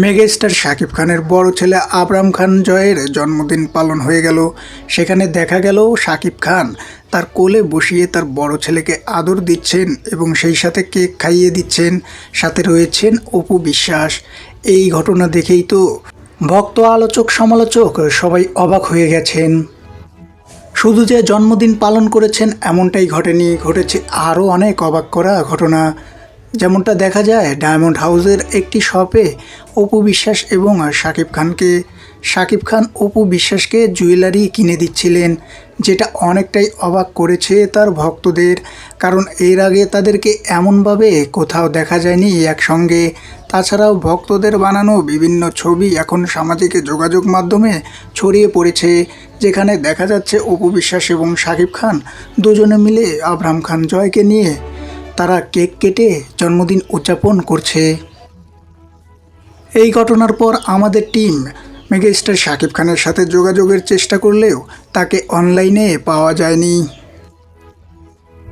Megastar Shakib খানের বড় ছেলে আবরাম খান জয়ের জন্মদিন পালন হয়ে গেল। সেখানে দেখা গেল শাকিব খান তার কোলে বসিয়ে তার বড় ছেলেকে আদর দিচ্ছেন এবং সেই সাথে কেক খাইয়ে দিচ্ছেন। সাথে রয়েছেন অপু বিশ্বাস। এই ঘটনা দেখেই তো ভক্ত, আলোচক, সমালোচক সবাই অবাক হয়ে গেছেন। শুধু যে জন্মদিন পালন করেছেন এমনটাই ঘটেনি, ঘটেছে আরও অনেক অবাক করা ঘটনা। যেমনটা দেখা যায় ডায়মন্ড হাউসের একটি শপে অপু বিশ্বাস এবং শাকিব খানকে। শাকিব খান অপু বিশ্বাসকে জুয়েলারি কিনে দিচ্ছিলেন, যেটা অনেকটাই অবাক করেছে তার ভক্তদের, কারণ এর আগে তাদেরকে এমনভাবে কোথাও দেখা যায়নি একসঙ্গে। তাছাড়াও ভক্তদের বানানো বিভিন্ন ছবি এখন সামাজিক যোগাযোগ মাধ্যমে ছড়িয়ে পড়েছে, যেখানে দেখা যাচ্ছে অপু বিশ্বাস এবং শাকিব খান দুজনে মিলে আবরাম খান জয়কে নিয়ে তারা কেক কেটে জন্মদিন উদযাপন করছে। এই ঘটনার পর আমাদের টিম মেগাস্টার শাকিব খানের সাথে যোগাযোগের চেষ্টা করলেও তাকে অনলাইনে পাওয়া যায়নি।